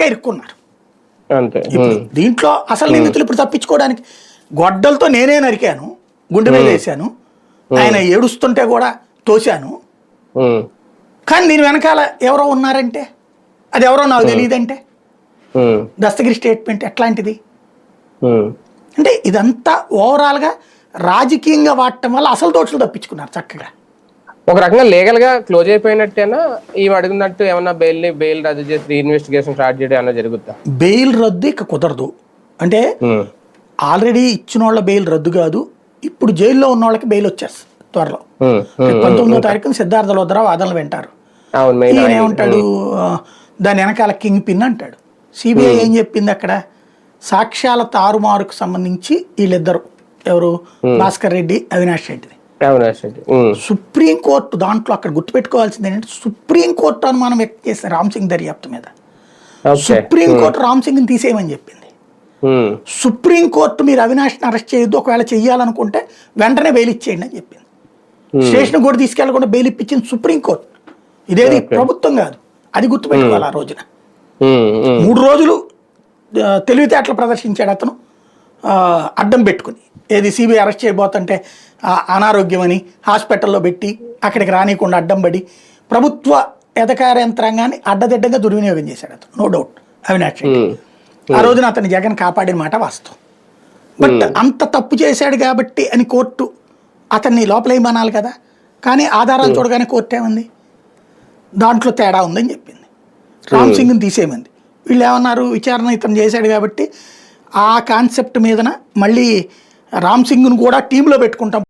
గా ఇరుక్కున్నారు. దీంట్లో అసలు నిందితులు ఇప్పుడు తప్పించుకోవడానికి గొడ్డలతో నేనే నరికాను గుండె మీద వేశాను ఆయన ఏడుస్తుంటే కూడా తోశాను. కానీ దీని వెనకాల ఎవరో ఉన్నారంటే? అది ఎవరో నాకు తెలియదంటే? దస్తగిరి స్టేట్మెంట్ ఎట్లాంటిది. అంటే ఇదంతా ఓవరాల్గా రాజకీయంగా వాడటం వల్ల అసలు దోషులు తప్పించుకున్నారు చక్కగా. ఒక రకంగా లీగల్గా క్లోజ్ అయిపోయినట్టేనా? ఇవి అడుగున్నట్టు ఏమన్నా బెయిల్ని బెయిల్ రద్దు చేసి ఇన్వెస్టిగేషన్ స్టార్ట్ చేయడం ఏమన్నా జరుగుద్దా? బెయిల్ రద్దు ఇక కుదరదు. అంటే ఆల్రెడీ ఇచ్చిన వాళ్ళ బెయిల్ రద్దు కాదు ఇప్పుడు జైల్లో ఉన్న వాళ్ళకి బెయిల్ వచ్చేస్తుంది త్వరలో. ఉమ్, ఉమ్. పంతొమ్మిదో తారీఖున సిద్ధార్థ లోద్రా వాదనలు వింటారు. ఏమంటాడు? దాని వెనకాల కింగ్ పిన్ అంటాడు. సిబిఐ ఏం చెప్పింది అక్కడ? సాక్ష్యాల తారుమారుకు సంబంధించి వీళ్ళిద్దరు. ఎవరు? భాస్కర్ రెడ్డి అవినాష్ రెడ్డిది అవినాష్ రెడ్డి ఉమ్, సుప్రీంకోర్టు దాంట్లో అక్కడ గుర్తుపెట్టుకోవాల్సింది ఏంటంటే సుప్రీంకోర్టు అనుమానం వ్యక్తం చేశారు రామ్ సింగ్ దర్యాప్తు మీద. సుప్రీంకోర్టు రామ్ సింగ్ని తీసేయమని చెప్పింది. సుప్రీంకోర్టు మీరు అవినాష్ని అరెస్ట్ చేయొద్దు ఒకవేళ చెయ్యాలనుకుంటే వెంటనే బెయిల్ ఇచ్చేయండి అని చెప్పింది. స్టేషన్ కూడా తీసుకెళ్ళకుండా బెయిల్ ఇప్పించింది సుప్రీంకోర్టు ఇదేది ప్రభుత్వం కాదు. అది గుర్తుపెట్టుకోవాలి ఆ రోజున. మూడు రోజులు తెలివితేటలు ప్రదర్శించాడు అతను అడ్డం పెట్టుకుని. ఏది సిబిఐ అరెస్ట్ చేయబోతుంటే అనారోగ్యమని హాస్పిటల్లో పెట్టి అక్కడికి రానియకుండా అడ్డం పడి ప్రభుత్వ ఎదకార యంత్రాంగాన్ని అడ్డదిడ్డంగా దుర్వినియోగం చేశాడు అతను. No doubt Avinash Reddy. ఉమ్, ఆ రోజున అతను జగన్ కాపాడిన మాట వాస్తవం. బట్ అంత తప్పు చేశాడు కాబట్టి అని కోర్టు అతన్ని లోపలేయమనాలి కదా? కానీ ఆధారాలు చూడగానే కోర్టు ఏమంది? దాంట్లో తేడా ఉందని చెప్పింది. రామ్ సింగ్ని తీసేయమంది. వీళ్ళు ఏమన్నారు? విచారణ ఇతను చేశాడు కాబట్టి ఆ కాన్సెప్ట్ మీదన మళ్ళీ రామ్ సింగ్ను కూడా టీంలో పెట్టుకుంటాం.